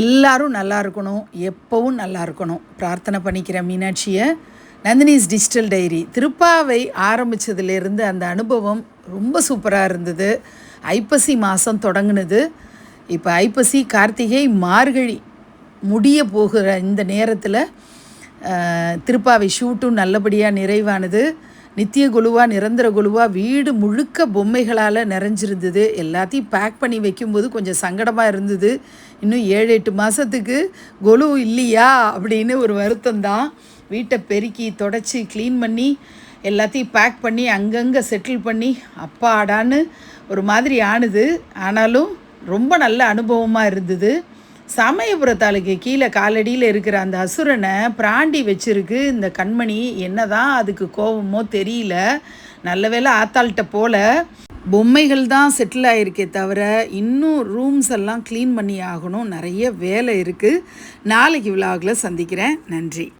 எல்லாரும் நல்லா இருக்கணும் எப்பவும் நல்லா இருக்கணும். பிரார்த்தனை பண்ணிக்கிற மீனாட்சியை நந்தினிஸ் டிஜிட்டல் டைரி திருப்பாவை ஆரம்பித்ததுலேருந்து அந்த அனுபவம் ரொம்ப சூப்பராக இருந்தது. ஐப்பசி மாதம் தொடங்குனது. இப்போ ஐப்பசி கார்த்திகை மார்கழி முடிய போகிற இந்த நேரத்தில் திருப்பாவை ஷூட்டும் நல்லபடியாக நிறைவானது. நித்திய குழுவா நிரந்தர குழுவா வீடு முழுக்க பொம்மைகளால் நிறைஞ்சிருந்தது. எல்லாத்தையும் பேக் பண்ணி வைக்கும்போது கொஞ்சம் சங்கடமாக இருந்தது. இன்னும் ஏழு எட்டு மாதத்துக்கு கொலு இல்லையா? அப்படின்னு ஒரு வருத்தம் தான். வீட்டை பெருக்கி தொடச்சி க்ளீன் பண்ணி எல்லாத்தையும் பேக் பண்ணி அங்கங்கே செட்டில் பண்ணி அப்பாடான்னு ஒரு மாதிரி ஆணுது ஆனாலும் ரொம்ப நல்ல அனுபவமாக இருந்தது. சமயபுரத்தாளுக்கு கீழே காலடியில் இருக்கிற அந்த அசுரனை பிராண்டி வச்சிருக்கு. இந்த கண்மணி என்னதான் அதுக்கு கோபமோ தெரியல. நல்ல வேளை ஆத்தாள்கிட்ட போல. பொம்மைகள் தான் செட்டில் ஆகிருக்கே தவிர இன்னும் ரூம்ஸ் எல்லாம் க்ளீன் பண்ணி ஆகணும். நிறைய வேலை இருக்குது நாளைக்கு விழாவில் சந்திக்கிறேன். நன்றி.